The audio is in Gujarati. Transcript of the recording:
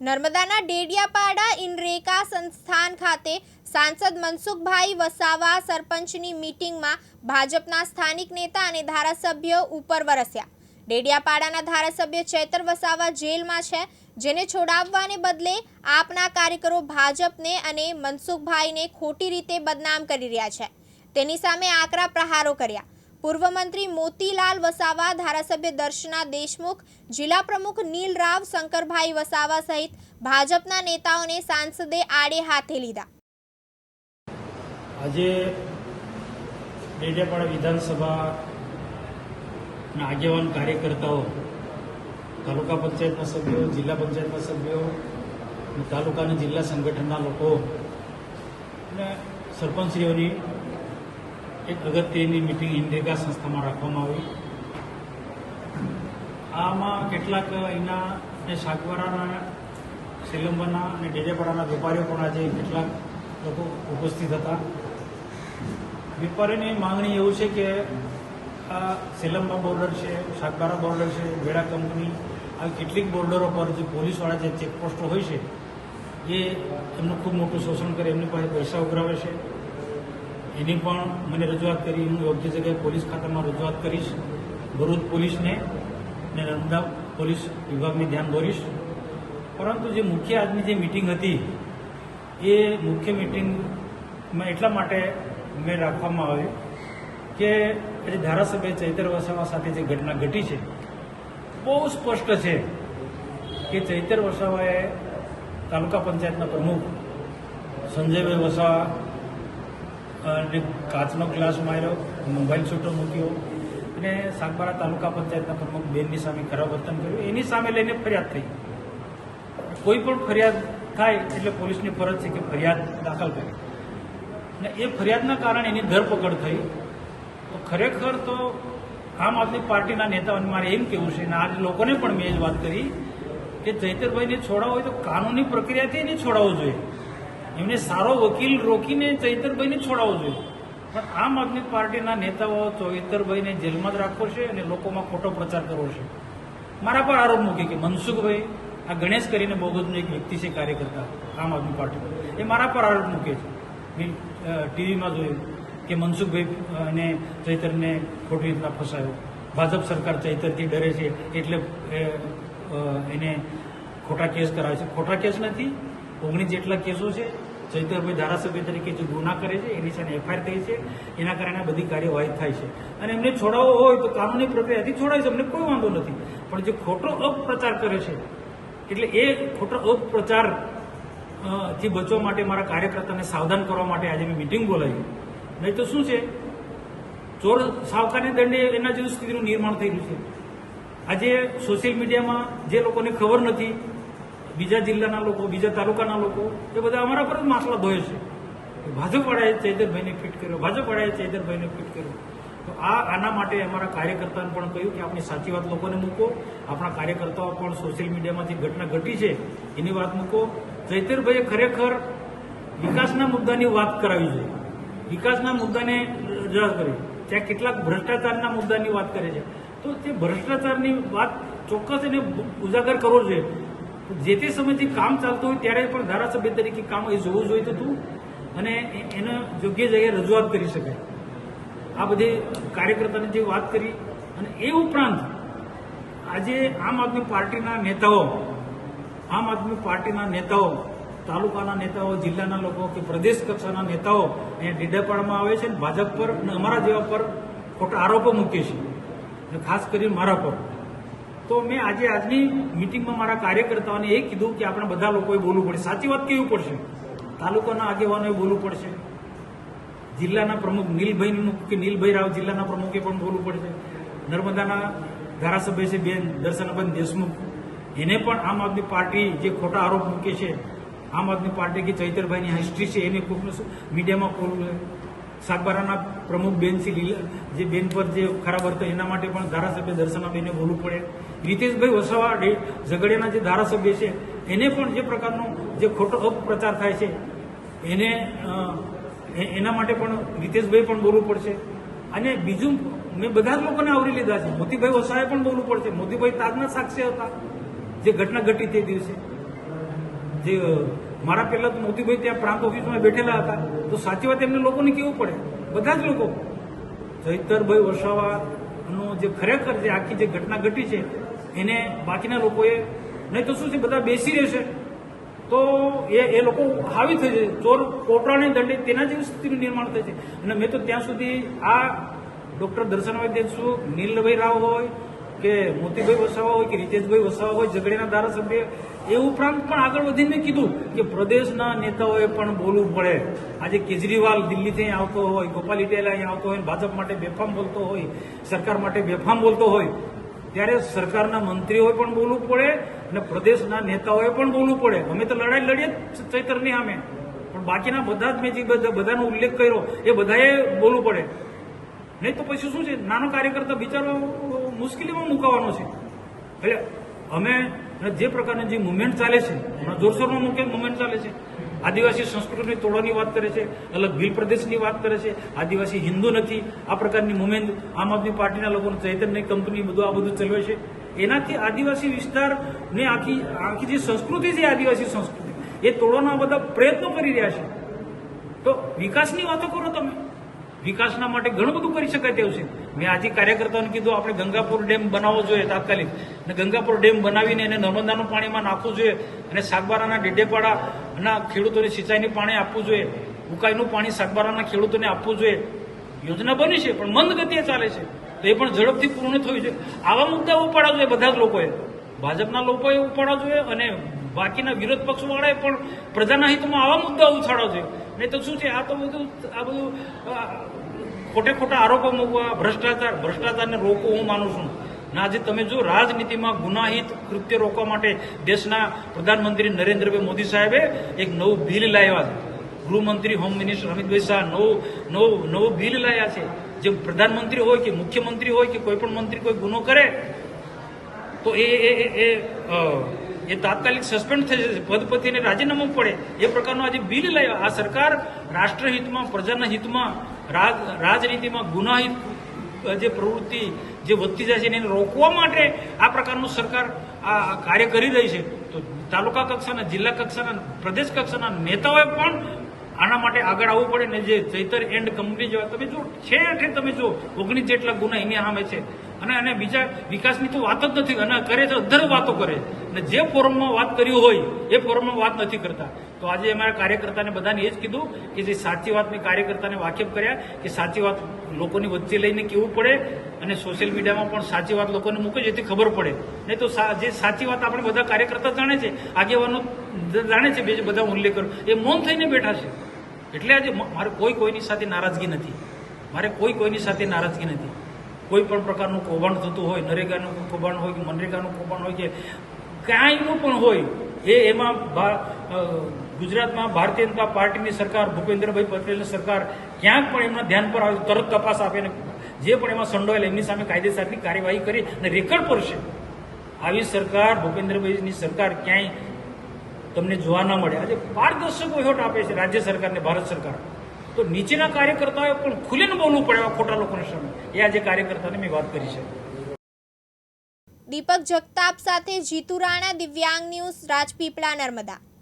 નર્મદાના ડેડિયાપાડા ઇનરેકા સંસ્થાન ખાતે સાંસદ મનસુખભાઈ વસાવા સરપંચની મીટિંગમાં ભાજપના સ્થાનિક નેતા અને ધારાસભ્યો ઉપર વરસ્યા. ડેડિયાપાડાના ધારાસભ્ય ચેતર વસાવા જેલમાં છે, જેને છોડાવવાને બદલે આપના કાર્યકરો ભાજપને અને મનસુખભાઈને ખોટી રીતે બદનામ કરી રહ્યા છે. તેની સામે આકરા પ્રહારો કર્યા. પૂર્વ મંત્રી મોતીલાલ વસાવા, ધારાસભ્ય દર્શના દેશમુખ, જિલ્લા પ્રમુખ નીલ રાવ, શંકરભાઈ વસાવા સહિત ભાજપના નેતાઓને સાંસદે આડે હાથે લીધા. આજે ડેડિયાપાડા વિધાનસભાના આગેવાન કાર્યકર્તાઓ, તાલુકા પંચાયતના સભ્યો, જિલ્લા પંચાયતના સભ્યો તાલુકાના જિલ્લા સંગઠનના લોકો અને સરપંચશ્રીઓની એક અગત્યની મિટિંગ ઇન્ડિકા સંસ્થામાં રાખવામાં આવી. આમાં કેટલાક અહીંના જે શાકવારાના શ્રીલંબાના અને ડેજાપાડાના વેપારીઓ પણ આજે કેટલાક લોકો ઉપસ્થિત હતા. વેપારીની માંગણી એવું છે કે આ સિલંબા બોર્ડર છે શાકબારા બોર્ડર છે, વેડા કંપની, આવી કેટલીક બોર્ડરો પર જે પોલીસવાળા જે ચેકપોસ્ટો હોય છે, એ એમનું ખૂબ મોટું શોષણ કરે, એમની પાસે પૈસા ઉઘરાવે છે. એની પણ મને રજૂઆત કરી, હું યોગ્ય જગ્યાએ પોલીસ ખાતામાં રજૂઆત કરીશ, ભરૂચ પોલીસને અને નર્મદા પોલીસ વિભાગને ધ્યાન દોરીશ. પરંતુ જે મુખ્ય આજની જે મિટિંગ હતી, એ મુખ્ય મિટિંગમાં એટલા માટે મેં રાખવામાં આવી કે આજે ધારાસભ્ય ચૈતર વસાવા સાથે જે ઘટના ઘટી છે, બહુ સ્પષ્ટ છે કે ચૈતર વસાવાએ તાલુકા પંચાયતના પ્રમુખ સંજયભાઈ વસાવા અને કાચનો ગ્લાસ માર્યો, મોબાઈલ છૂટો મૂક્યો અને સાગબારા તાલુકા પંચાયતના પ્રમુખ બેનની સામે ખરાબ વર્તન કર્યું. એની સામે લઈને ફરિયાદ થઈ. કોઈ પણ ફરિયાદ થાય એટલે પોલીસની ફરજ છે કે ફરિયાદ દાખલ કરે. અને એ ફરિયાદના કારણે એની ધરપકડ થઈ. તો ખરેખર તો આમ આદમી પાર્ટીના નેતાઓને મારે એમ કેવું છે, અને આજ લોકોને પણ મેં જ વાત કરી, કે ચૈતરભાઈને છોડાવો હોય તો કાનૂની પ્રક્રિયાથી એને છોડાવવો જોઈએ. એમને સારો વકીલ રોકીને ચૈતરભાઈને છોડાવવો જોઈએ. પણ આમ આદમી પાર્ટીના નેતાઓ ચૈતરભાઈને જેલમાં જ રાખવો છે અને લોકોમાં ખોટો પ્રચાર કરવો છે. મારા પર આરોપ મૂકે કે મનસુખભાઈ, આ ગણેશ કરીને બોગદનો એક વ્યક્તિ છે કાર્યકર્તા, આમ આદમી પાર્ટી એ મારા પર આરોપ મૂકે છે. મેં ટીવીમાં જોયું કે મનસુખભાઈ અને ચૈતરને ખોટી રીતના ફસાયો. ભાજપ સરકાર ચૈતરથી ડરે છે એટલે એને ખોટા કેસ કરાવે છે. ખોટા કેસ નથી, ઓગણીસ જેટલા કેસો છે ચૈતરભાઈ ધારાસભ્ય તરીકે જે ગુના કરે છે, એની સામે એફઆઈઆર થઈ છે. એના કારણે બધી કાર્યવાહી થાય છે. અને એમને છોડાવવો હોય તો કાનૂની પ્રક્રિયાથી છોડાય છે, અમને કોઈ વાંધો નથી. પણ જે ખોટો અપપ્રચાર કરે છે, એટલે એ ખોટો અપપ્રચારથી બચવા માટે મારા કાર્યકર્તાને સાવધાન કરવા માટે આજે મેં મિટિંગ બોલાવી. નહીં તો શું છે? ચોર સાવકારને દંડે એના જેવી સ્થિતિનું નિર્માણ થઈ છે. આજે સોશિયલ મીડિયામાં જે લોકોને ખબર નથી બીજા જિલ્લાના લોકો, બીજા તાલુકાના લોકો, એ બધા અમારા પર જ માસલા ધોય છે. ભાજપવાળાએ ચૈતરભાઈને ફિટ કર્યો, ભાજપવાળાએ ચૈતરભાઈને ફિટ કર્યો. તો આ આના માટે અમારા કાર્યકર્તાને પણ કહ્યું કે આપણી સાચી વાત લોકોને મૂકો, આપણા કાર્યકર્તાઓ પણ સોશિયલ મીડિયામાંથી ઘટના ઘટી છે એની વાત મૂકો. ચૈતરભાઈએ ખરેખર વિકાસના મુદ્દાની વાત કરાવી છે. વિકાસના મુદ્દાને રજૂઆત કરી. ત્યાં કેટલાક ભ્રષ્ટાચારના મુદ્દાની વાત કરે છે. તો તે ભ્રષ્ટાચારની વાત ચોક્કસ એને ઉજાગર કરવો જોઈએ. જે તે સમયથી કામ ચાલતું હોય ત્યારે પણ ધારાસભ્ય તરીકે કામ એ જોવું જોઈએ હતું અને એને યોગ્ય જગ્યાએ રજૂઆત કરી શકાય. આ બધી કાર્યકર્તાની જે વાત કરી અને એ ઉપરાંત આજે આમ આદમી પાર્ટીના નેતાઓ, આમ આદમી પાર્ટીના નેતાઓ, તાલુકાના નેતાઓ, જિલ્લાના લોકો કે પ્રદેશ કક્ષાના નેતાઓ અહીંયા ડેડાપાડમાં આવે છે અને ભાજપ પર અને અમારા જેવા પર ખોટા આરોપો મૂકે છે. ખાસ કરીને મારા પર. તો મેં આજે આજની મિટિંગમાં મારા કાર્યકર્તાઓને એ કીધું કે આપણે બધા લોકોએ બોલવું પડશે. સાચી વાત કેવું પડશે? તાલુકાના આગેવાનોએ બોલવું પડશે. જિલ્લાના પ્રમુખ નીલભાઈનું કે નીલભાઈ રાવ જિલ્લાના પ્રમુખે પણ બોલવું પડશે. નર્મદાના ધારાસભ્ય છે બેન દર્શનાબેન દેશમુખ. એને પણ આમ આદમી પાર્ટી જે ખોટા આરોપ મૂકે છે, આમ આદમી પાર્ટી કે ચૈતરભાઈની હિસ્ટ્રી છે, એને કોઈકનું મીડિયામાં બોલવું સાગબારાના પ્રમુખ બેન છે લીલા જે બેન પર જે ખરાબ વર્તન એના માટે પણ ધારાસભ્ય દર્શનાબેનને બોલવું પડે. રીતેશભાઈ વસાવા ઝઘડિયાના જે ધારાસભ્ય છે, એને પણ જે પ્રકારનો જે ખોટો અપપ્રચાર થાય છે, એને એના માટે પણ રીતેશભાઈ પણ બોલવું પડશે. અને બીજું મેં બધા જ લોકોને આવરી લીધા છે. મોતીભાઈ વસાવાએ પણ બોલવું પડશે. મોતીભાઈ તાજના સાક્ષી હતા. જે ઘટના ઘટી તે દિવસે. જે મારા પહેલા તો મોતીભાઈ ત્યાં પ્રાંત ઓફિસમાં બેઠેલા હતા. તો સાચી વાત એમને લોકોને કેવું પડે? બધા જ લોકો. જયતરભાઈ વસાવાનો જે ખરેખર જે આખી જે ઘટના ઘટી છે, એને બાકીના લોકોએ, નહીં તો શું છે, બધા બેસી રહેશે. તો એ એ લોકો હાવી થઈ જશે. ચોર કોટરાને દંડે તેના જેવી સ્થિતિનું નિર્માણ થાય છે. અને મેં તો ત્યાં સુધી આ ડોક્ટર દર્શનભાઈ દેશુ નીલભાઈ રાવ હોય કે મોતીભાઈ વસાવા હોય કે રીતેશભાઈ વસાવા હોય ઝઘડીના ધારાસભ્ય એ ઉપરાંત પણ આગળ વધીને કીધું કે પ્રદેશના નેતાઓએ પણ બોલવું પડે. આજે કેજરીવાલ દિલ્હીથી અહીં આવતો હોય, ગોપાલ ઇટેલા અહીં આવતો હોય, ભાજપ માટે બેફામ બોલતો હોય, સરકાર માટે બેફામ બોલતો હોય, ત્યારે સરકારના મંત્રીઓએ પણ બોલવું પડે અને પ્રદેશના નેતાઓએ પણ બોલવું પડે. અમે તો લડાઈ લડીએ ચૈતરની સામે. પણ બાકીના બધા જ મેં જે બધા બધાનો ઉલ્લેખ કર્યો, એ બધાએ બોલવું પડે. નહીં તો પછી શું છે? નાનો કાર્યકર્તા બિચારો મુશ્કેલીમાં મુકાવાનો છે. એટલે અમે જે પ્રકારની જે મુવમેન્ટ ચાલે છે, હમણાં જોરશોરમાં મુખ્ય મુવમેન્ટ ચાલે છે. આદિવાસી સંસ્કૃતિની તોડવાની વાત કરે છે, અલગ ભીલ પ્રદેશની વાત કરે છે. આદિવાસી હિન્દુ નથી, આ પ્રકારની મુવમેન્ટ આમ આદમી પાર્ટીના લોકો ચૈતન્ય કંપની બધું, આ બધું ચલાવે છે. એનાથી આદિવાસી વિસ્તારની આખી આખી જે સંસ્કૃતિ છે આદિવાસી સંસ્કૃતિ, એ તોડવાના બધા પ્રયત્નો કરી રહ્યા છે. તો વિકાસની વાતો કરો તમે. વિકાસના માટે ઘણું બધું કરી શકાય તેવું છે. મેં આજે કાર્યકર્તાઓને કીધું, આપણે ગંગાપુર ડેમ બનાવવો જોઈએ તાત્કાલિક. અને ગંગાપુર ડેમ બનાવીને એને નર્મદાનું પાણીમાં નાખવું જોઈએ અને સાગબારાના ડેડેપાડાના ખેડૂતોને સિંચાઈનું પાણી આપવું જોઈએ, ઉકાઈનું પાણી સાગબારાના ખેડૂતોને આપવું જોઈએ. યોજના બની છે, પણ મંદ ગતિએ ચાલે છે. તો એ પણ ઝડપથી પૂર્ણ થયું છે. આવા મુદ્દા ઉપાડવા જોઈએ બધા જ લોકોએ. ભાજપના લોકોએ ઉપાડવા જોઈએ અને બાકીના વિરોધ પક્ષવાળાએ પણ પ્રજાના હિતમાં આવા મુદ્દાઓ ઉછાળવા જોઈએ. નહીં તો શું છે? આ તો બધું આ બધું ખોટે ખોટા આરોપો મૂકવા, ભ્રષ્ટાચાર, ભ્રષ્ટાચારને રોકવું હું માનું છું. ના, આજે તમે જો રાજનીતિમાં ગુનાહિત કૃત્ય રોકવા માટે દેશના પ્રધાનમંત્રી નરેન્દ્રભાઈ મોદી સાહેબે એક નવું બિલ લાવ્યા છે. ગૃહમંત્રી, હોમ મિનિસ્ટર અમિતભાઈ શાહ નવું નવું નવું બિલ લાવ્યા છે. જે પ્રધાનમંત્રી હોય કે મુખ્યમંત્રી હોય કે કોઈ પણ મંત્રી કોઈ ગુનો કરે, તો એ એ, એ- તાત્કાલિક સસ્પેન્ડ થઈ જશે. પદ પરથી રાજીનામું પડે. એ પ્રકારનું આજે બિલ લાવ્યા. આ સરકાર રાષ્ટ્રહિતમાં, પ્રજાના હિતમાં રાજ રાજનીતિમાં ગુનાહિત જે પ્રવૃત્તિ જે વધતી જાય છે એને રોકવા માટે આ પ્રકારનું સરકાર આ કાર્ય કરી રહી છે. તો તાલુકા કક્ષાના, જિલ્લા કક્ષાના, પ્રદેશ કક્ષાના નેતાઓએ પણ આના માટે આગળ આવવું પડે ને જે ચૈતર એન્ડ કંપની જેવા તમે જો છે અઠે તમે જો ઓગણીસ જેટલા ગુના એની સામે છે. અને અને બીજા વિકાસની તો વાત જ નથી. અને કરે તો અધર વાતો કરે. અને જે ફોરમમાં વાત કર્યું હોય, એ ફોરમમાં વાત નથી કરતા. તો આજે અમારા કાર્યકર્તાને બધાને એ જ કીધું કે જે સાચી વાત મેં કાર્યકર્તાને વાકેફ કર્યા, કે સાચી વાત લોકોની વચ્ચે લઈને કેવું પડે અને સોશિયલ મીડિયામાં પણ સાચી વાત લોકોને મૂકે જેથી ખબર પડે. નહીં તો જે સાચી વાત આપણે બધા કાર્યકર્તા જાણે છે, આગેવાનો જાણે છે બે બધા ઉલ્લેખ કરો. એ મૌન થઈને બેઠા છે. એટલે આજે મારે કોઈ કોઈની સાથે નારાજગી નથી. મારે કોઈ કોઈની સાથે નારાજગી નથી. કોઈ પણ પ્રકારનું કૌભાંડ થતું હોય, નરેગાનું કૌભાંડ હોય કે મનરેગાનું કૌભાંડ હોય કે કાંઈનું પણ હોય, એ એમાં ગુજરાતમાં ભારતીય જનતા પાર્ટીની સરકાર, ભૂપેન્દ્રભાઈ પટેલની સરકાર ક્યાંક પણ એમના ધ્યાન પર આવે, તરત તપાસ આપે ને જે પણ એમાં સંડોયેલ એમની સામે કાયદેસરની કાર્યવાહી કરી અને રેકર્ડ પર છે. આવી સરકાર, ભૂપેન્દ્રભાઈની સરકાર ક્યાંય તમને જોવા ના મળે. આજે પારદર્શક વહીવટ આપે છે રાજ્ય સરકારને, ભારત સરકાર. તો નીચેના કાર્યકર્તાઓએ પણ ખુલીને બોલવું પડે ખોટા લોકોની સામે. એ આજે કાર્યકર્તાને મેં વાત કરી છે. દીપક જગતાપ સાથે જીતુ રાણા, દિવ્યાંગ ન્યૂઝ, રાજપીપળા, નર્મદા.